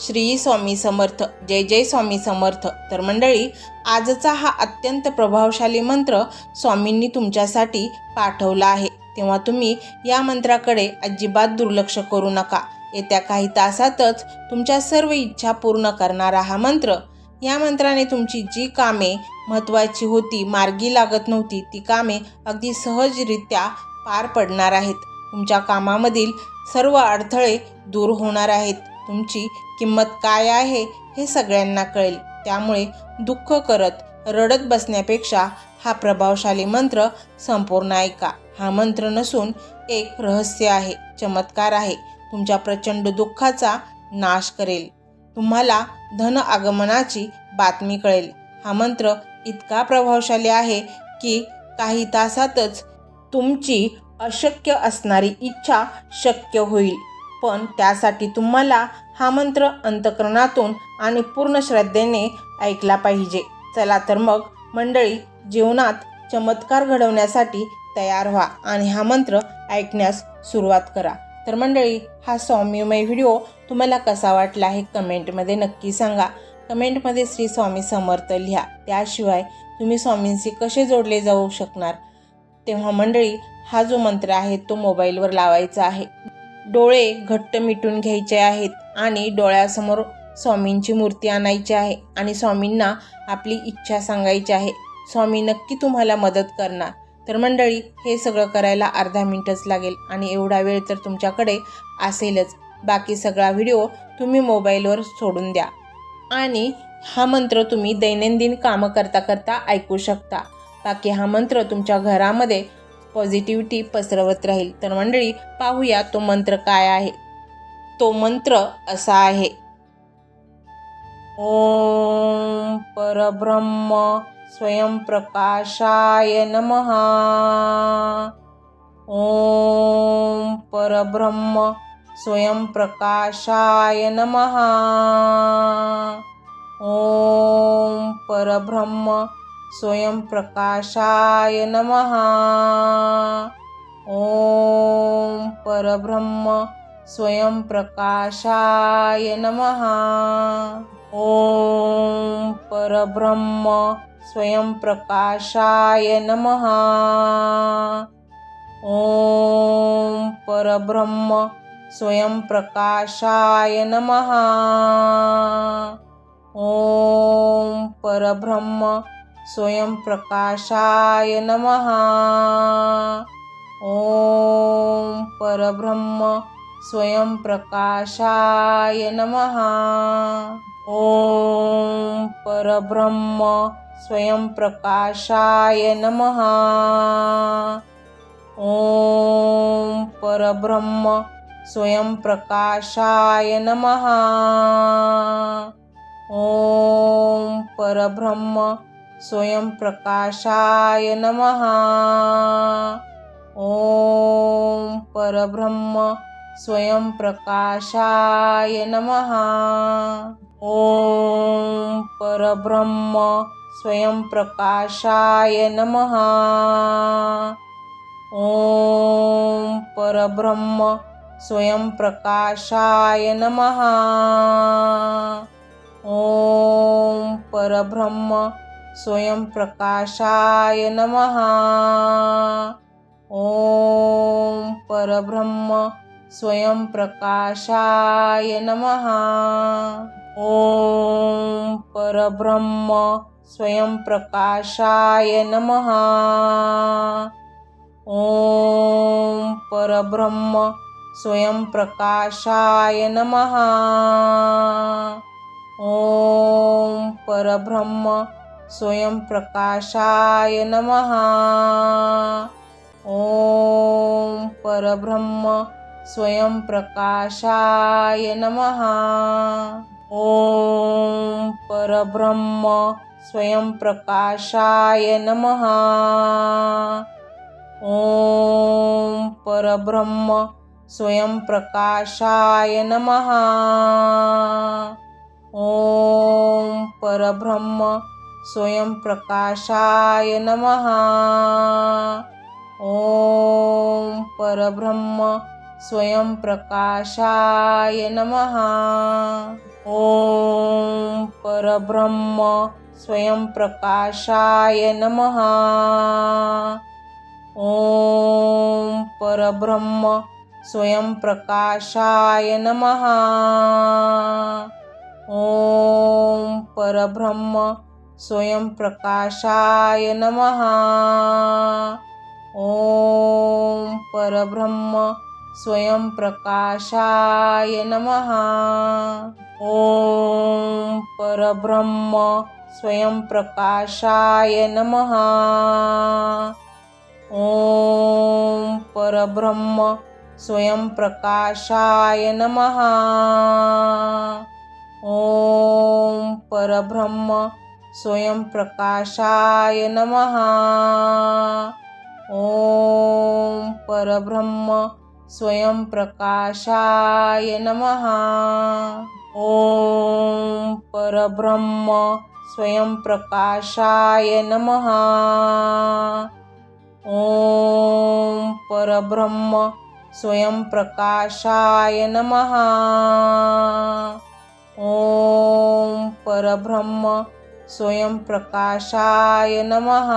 श्री स्वामी समर्थ जय जय स्वामी समर्थ. तर मंडळी आजचा हा अत्यंत प्रभावशाली मंत्र स्वामींनी तुमच्यासाठी पाठवला आहे. तेव्हा तुम्ही या मंत्राकडे अजिबात दुर्लक्ष करू नका. येत्या काही तासातच तुमच्या सर्व इच्छा पूर्ण करणारा हा मंत्र या मंत्राने तुमची जी कामे महत्त्वाची होती मार्गी लागत नव्हती ती कामे अगदी सहजरित्या पार पडणार आहेत. तुमच्या कामामधील सर्व अडथळे दूर होणार आहेत. तुमची किंमत काय आहे हे सगळ्यांना कळेल. त्यामुळे दुःख करत रडत बसण्यापेक्षा हा प्रभावशाली मंत्र संपूर्ण ऐका. हा मंत्र नसून एक रहस्य आहे चमत्कार आहे. तुमच्या प्रचंड दुःखाचा नाश करेल. तुम्हाला धन आगमनाची बातमी कळेल. हा मंत्र इतका प्रभावशाली आहे की काही तासातच तुमची अशक्य असणारी इच्छा शक्य होईल. पण त्यासाठी तुम्हाला हा मंत्र अंतकरणातून आणि पूर्ण श्रद्धेने ऐकला पाहिजे. चला तर मग मंडळी जीवनात चमत्कार घडवण्यासाठी तयार व्हा आणि हा मंत्र ऐकण्यास सुरुवात करा. तर मंडळी हा सौम्यमय व्हिडिओ तुम्हाला कसा वाटला आहे कमेंटमध्ये नक्की सांगा. कमेंटमध्ये श्री स्वामी समर्थ लिहा. त्याशिवाय तुम्ही स्वामींशी कसे जोडले जाऊ शकणार? तेव्हा मंडळी हा जो मंत्र आहे तो मोबाईलवर लावायचा आहे. डोळे घट्ट मिटून घ्यायचे आहेत आणि डोळ्यासमोर स्वामींची मूर्ती आणायची आहे आणि स्वामींना आपली इच्छा सांगायची आहे. स्वामी नक्की तुम्हाला मदत करणार. तर मंडळी हे सगळं करायला अर्धा मिनटच लागेल आणि एवढा वेळ तर तुमच्याकडे असेलच. बाकी सगळा व्हिडिओ तुम्ही मोबाईलवर सोडून द्या. आणि हा मंत्र तुम्ही दैनंदिन कामं करता करता ऐकू शकता. बाकी हा मंत्र तुमच्या घरामध्ये पॉझिटिव्हिटी पसरवत राहील. तर मंडळी पाहूया तो मंत्र काय आहे. तो मंत्र असा आहे. ओम परब्रह्म स्वयंप्रकाशाय नमः. ओम परब्रह्म स्वयंप्रकाशाय नमः. ओम परब्रह्म स्वयं प्रकाशाय नमः। ॐ परब्रह्म स्वयं प्रकाशाय नमः। ॐ परब्रह्म स्वयं प्रकाशाय नमः। ॐ परब्रह्म स्वयं प्रकाशाय नमः। ॐ परब्रह्म स्वयं प्रकाशाय नमः। ॐ परब्रह्म स्वयं प्रकाशाय नमः। ॐ परब्रह्म स्वयं प्रकाशाय नमः। ॐ परब्रह्म स्वयं प्रकाशाय नमः। ॐ परब्रह्म स्वयंप्रकाशाय नमः। ॐ परब्रह्म स्वयंप्रकाशाय नमः। ॐ परब्रह्म स्वयंप्रकाशाय नमः। ॐ परब्रह्म स्वयंप्रकाशाय नमः। ॐ परब्रह्म स्वयं प्रकाशाय नमः। ॐ परब्रह्म स्वयं प्रकाशाय नमः। ॐ परब्रह्म स्वयं प्रकाशाय नमः। ॐ परब्रह्म स्वयं प्रकाशाय नमः। ॐ परब्रह्म स्वयं प्रकाशाय नमः। ॐ परब्रह्म स्वयं प्रकाशाय नमः। ॐ परब्रह्म स्वयं प्रकाशाय नमः। ॐ परब्रह्म स्वयं प्रकाशाय नमः। ॐ परब्रह्म स्वयं प्रकाशाय नमः। ॐ परब्रह्म स्वयं प्रकाशाय नमः। ॐ परब्रह्म स्वयं प्रकाशाय नमः। ॐ परब्रह्म स्वयं प्रकाशाय नमः। ॐ परब्रह्म स्वयंप्रकाशाय नमः। ॐ परब्रह्म स्वयंप्रकाशाय नमः। ॐ परब्रह्म स्वयंप्रकाशाय नमः। ॐ परब्रह्म स्वयंप्रकाशाय नमः। ॐ परब्रह्म स्वयंप्रकाशाय नमः। ॐ परब्रह्म स्वयंप्रकाशाय नमः। ॐ परब्रह्म स्वयंप्रकाशाय नमः। ॐ परब्रह्म स्वयंप्रकाशाय नमः। ॐ परब्रह्म स्वयंप्रकाशाय नमः।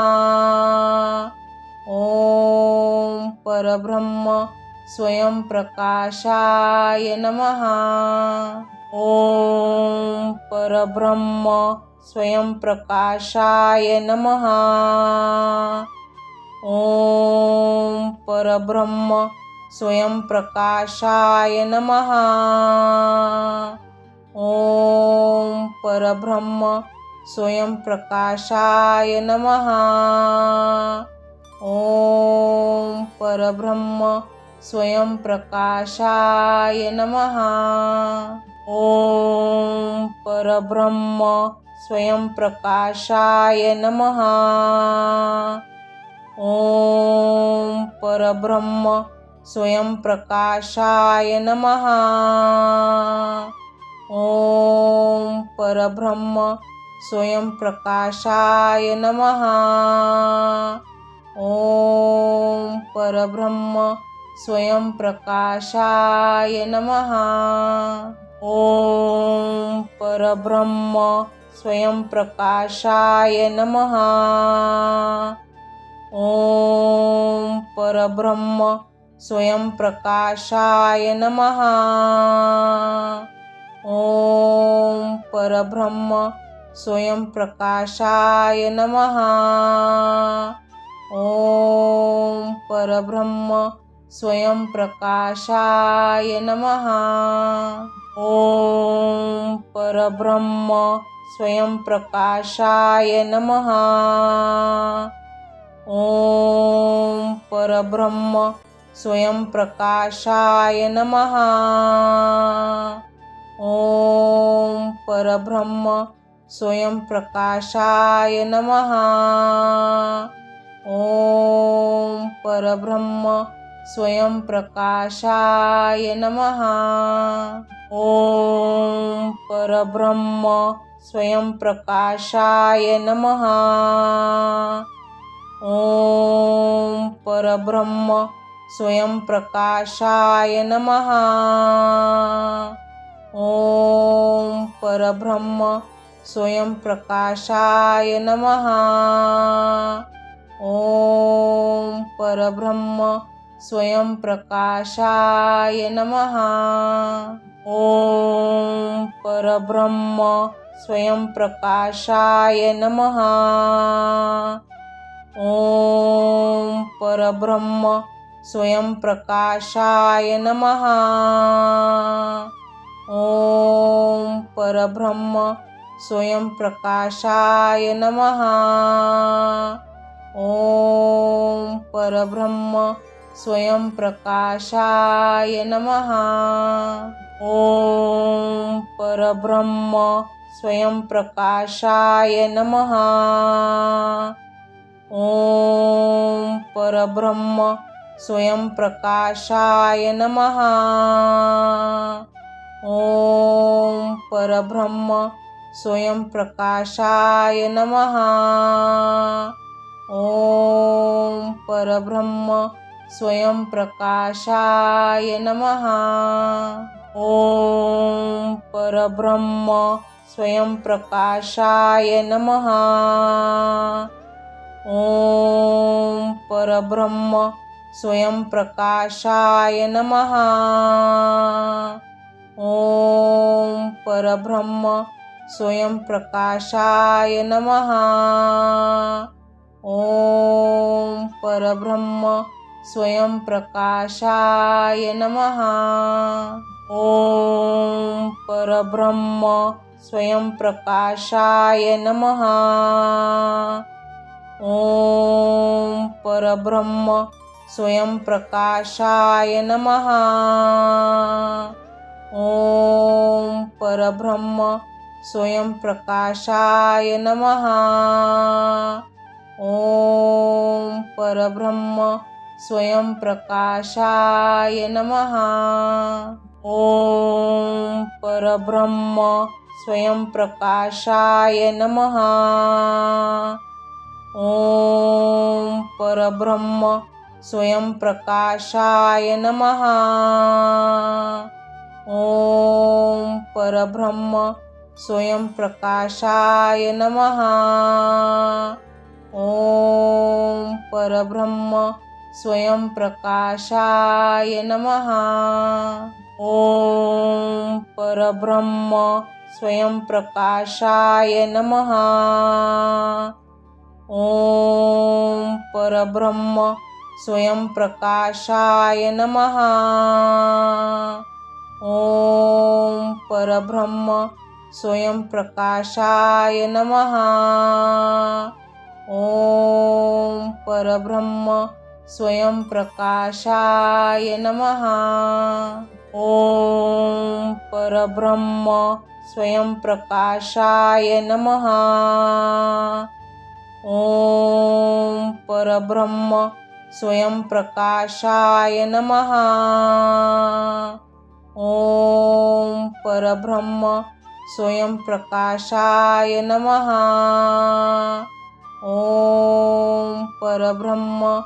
ॐ परब्रह्म स्वयंप्रकाशाय नमः। ॐ परब्रह्म स्वयंप्रकाशाय नमः। ॐ परब्रह्म स्वयंप्रकाशाय नमः। ॐ परब्रह्म स्वयंप्रकाशाय नमः। ॐ परब्रह्म स्वयंप्रकाशाय नमः। ॐ परब्रह्म स्वयंप्रकाशाय नमः। ॐ परब्रह्म स्वयंप्रकाशाय नमः। ॐ परब्रह्म स्वयंप्रकाशाय नमः। ॐ परब्रह्म स्वयंप्रकाशाय नमः। ॐ परब्रह्म स्वयंप्रकाशाय नमः। ॐ परब्रह्म स्वयंप्रकाशाय नमः। ॐ परब्रह्म स्वयंप्रकाशाय नमः। ॐ परब्रह्म स्वयंप्रकाशाय नमः। ॐ परब्रह्म स्वयंप्रकाशाय नमः। ॐ परब्रह्म स्वयंप्रकाशाय नमः। ॐ परब्रह्म स्वयंप्रकाशाय नमः। ॐ परब्रह्म स्वयंप्रकाशाय नमः। ॐ परब्रह्म स्वयंप्रकाशाय नमः। ॐ परब्रह्म स्वयंप्रकाशाय नमः। ॐ परब्रह्म स्वयंप्रकाशाय नमः। ॐ परब्रह्म स्वयंप्रकाशाय नमः। ॐ परब्रह्म स्वयंप्रकाशाय नमः। ॐ परब्रह्म स्वयंप्रकाशाय नमः। ॐ परब्रह्म स्वयंप्रकाशाय नमः। ॐ परब्रह्म स्वयंप्रकाशाय नमः। ॐ परब्रह्म स्वयंप्रकाशाय नमः। ॐ परब्रह्म स्वयंप्रकाशाय नमः। ॐ परब्रह्म स्वयंप्रकाशाय नमः। ॐ परब्रह्म स्वयंप्रकाशाय नमः। ॐ परब्रह्म स्वयंप्रकाशाय नमः। ॐ परब्रह्म स्वयंप्रकाशाय नमः। ॐ परब्रह्म स्वयंप्रकाशाय नमः। ॐ परब्रह्म स्वयंप्रकाशाय नमः। ॐ परब्रह्म स्वयंप्रकाशाय नमः। ॐ परब्रह्म स्वयंप्रकाशाय नमः। ॐ परब्रह्म स्वयंप्रकाशाय नमः। ॐ परब्रह्म स्वयंप्रकाशाय नमः। ॐ परब्रह्म स्वयंप्रकाशाय नमः। ॐ परब्रह्म स्वयंप्रकाशाय नमः। ॐ परब्रह्म स्वयंप्रकाशाय नमः। ॐ परब्रह्म स्वयंप्रकाशाय नमः। ॐ परब्रह्म स्वयंप्रकाशाय नमः। ॐ परब्रह्म स्वयंप्रकाशाय नमः। ॐ परब्रह्म स्वयंप्रकाशाय नमः। ॐ परब्रह्म स्वयंप्रकाशाय नमः। ॐ परब्रह्म स्वयंप्रकाशाय नमः। ॐ परब्रह्म स्वयंप्रकाशाय नमः। ॐ परब्रह्म स्वयंप्रकाशाय नमः। ॐ परब्रह्म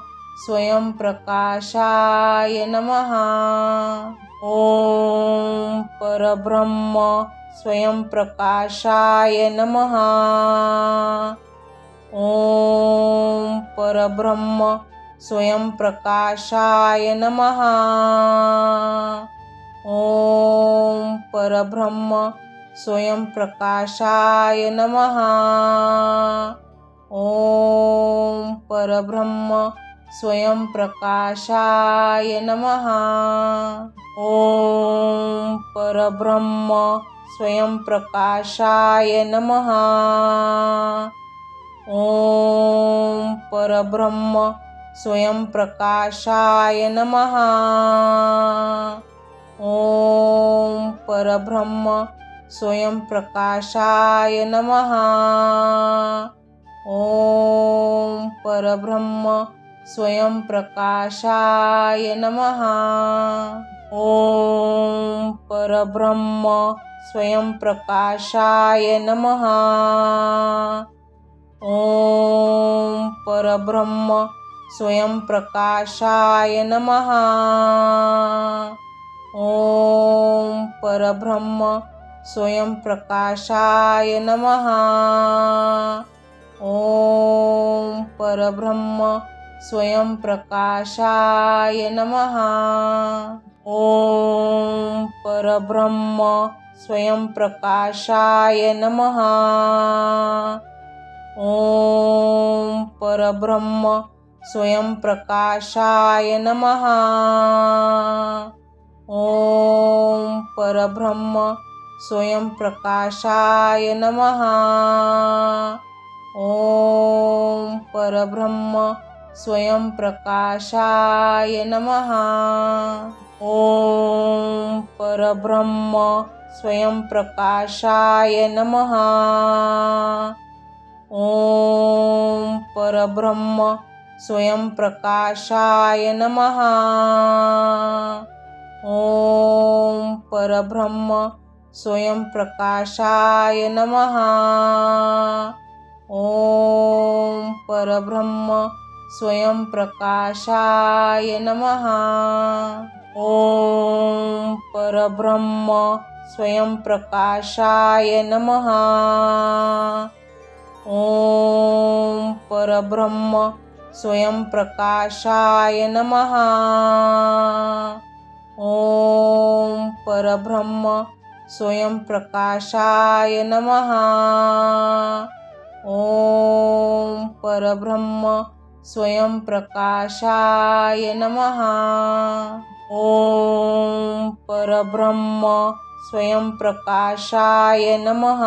स्वयंप्रकाशाय नमः। ॐ परब्रह्म स्वयंप्रकाशाय नमः। ॐ परब्रह्म स्वयंप्रकाशाय नमः। ॐ परब्रह्म स्वयंप्रकाशाय नमः। ॐ परब्रह्म स्वयंप्रकाशाय नमः। ॐ परब्रह्म स्वयंप्रकाशाय नमः। ॐ परब्रह्म स्वयंप्रकाशाय नमः। ॐ परब्रह्म स्वयंप्रकाशाय नमः ॐ परब्रह्म स्वयंप्रकाशाय नमः ॐ परब्रह्म स्वयंप्रकाशाय नमः ॐ परब्रह्म स्वयंप्रकाशाय नमः ॐ परब्रह्म स्वयंप्रकाशाय नमः। ॐ परब्रह्म स्वयंप्रकाशाय नमः। ॐ परब्रह्म स्वयंप्रकाशाय नमः। ॐ परब्रह्म स्वयंप्रकाशाय नमः। ॐ परब्रह्म स्वयंप्रकाशाय नमः। ॐ परब्रह्म स्वयंप्रकाशाय नमः। ॐ परब्रह्म स्वयंप्रकाशाय नमः। ॐ परब्रह्म स्वयंप्रकाशाय नमः। ॐ परब्रह्म स्वयंप्रकाशाय नमः। ॐ परब्रह्म स्वयंप्रकाशाय नमः। ॐ परब्रह्म स्वयंप्रकाशाय नमः। ॐ परब्रह्म स्वयंप्रकाशाय नमः। ॐ परब्रह्म स्वयंप्रकाशाय नमः। ॐ परब्रह्म स्वयंप्रकाशाय नमः। ॐ परब्रह्म स्वयंप्रकाशाय नमः।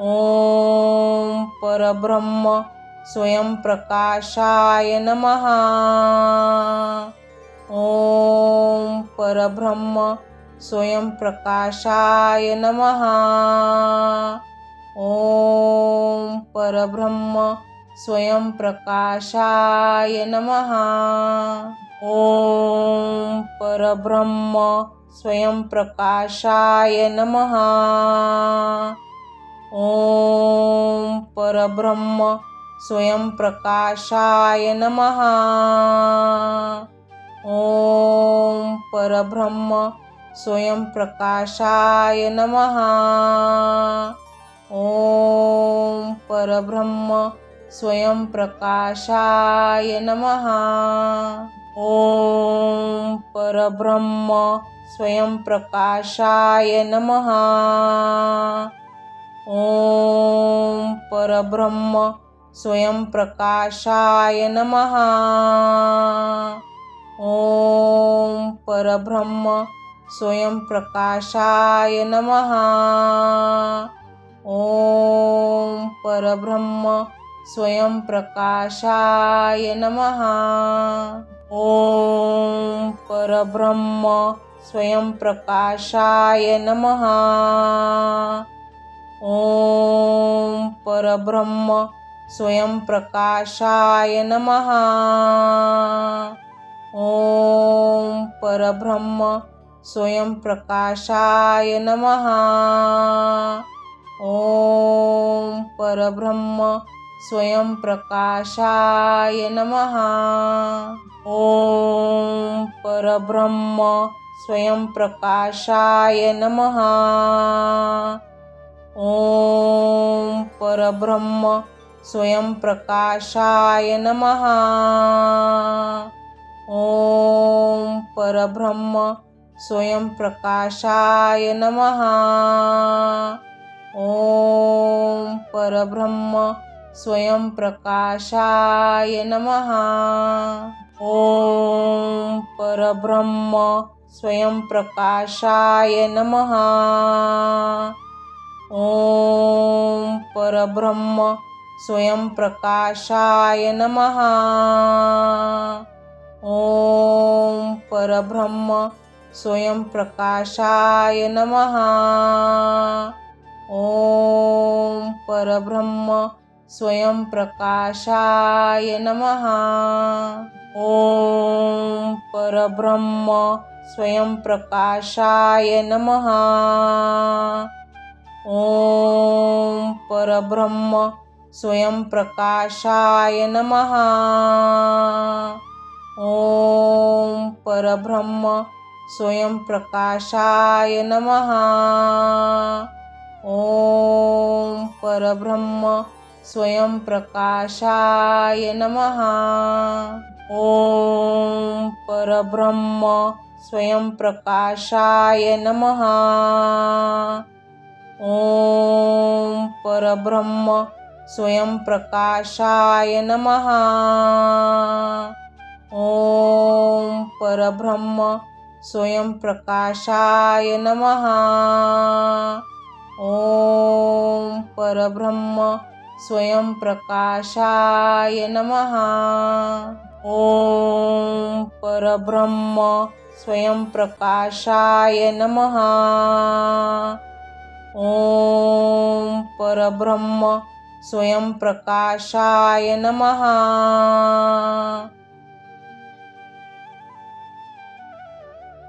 ॐ परब्रह्म स्वयंप्रकाशाय नमः। ॐ परब्रह्म स्वयंप्रकाशाय नमः। ॐ परब्रह्म स्वयंप्रकाशाय नमः। ॐ परब्रह्म स्वयंप्रकाशाय नमः। ॐ परब्रह्म स्वयंप्रकाशाय नमः। ॐ परब्रह्म स्वयंप्रकाशाय नमः। ॐ परब्रह्म स्वयंप्रकाशाय नमः। ॐ परब्रह्म स्वयंप्रकाशाय नमः। ॐ परब्रह्म स्वयंप्रकाशाय नमः। ॐ परब्रह्म स्वयंप्रकाशाय नमः। ॐ परब्रह्म स्वयंप्रकाशाय नमः। ॐ परब्रह्म स्वयंप्रकाशाय नमः। ॐ परब्रह्म स्वयंप्रकाशाय नमः। ॐ परब्रह्म स्वयंप्रकाशाय नमः। ॐ परब्रह्म स्वयंप्रकाशाय नमः। ॐ परब्रह्म स्वयंप्रकाशाय नमः। ॐ परब्रह्म स्वयंप्रकाशाय नमः। ॐ परब्रह्म स्वयंप्रकाशाय नमः। ॐ परब्रह्म स्वयंप्रकाशाय नमः। ॐ परब्रह्म स्वयंप्रकाशाय नमः। ॐ परब्रह्म स्वयंप्रकाशाय नमः। ॐ परब्रह्म स्वयंप्रकाशाय नमः। ॐ परब्रह्म स्वयंप्रकाशाय नमः। ॐ परब्रह्म स्वयंप्रकाशाय नमः। ॐ परब्रह्म स्वयंप्रकाशाय नमः। ॐ परब्रह्म स्वयंप्रकाशाय नमः। ॐ परब्रह्म स्वयंप्रकाशाय नमः। ॐ परब्रह्म स्वयंप्रकाशाय नमः। ॐ परब्रह्म स्वयंप्रकाशाय नमः। ॐ परब्रह्म स्वयं प्रकाशाय नमः। ॐ परब्रह्म स्वयं प्रकाशाय नमः। ॐ परब्रह्म स्वयं प्रकाशाय नमः। ॐ परब्रह्म स्वयं प्रकाशाय नमः।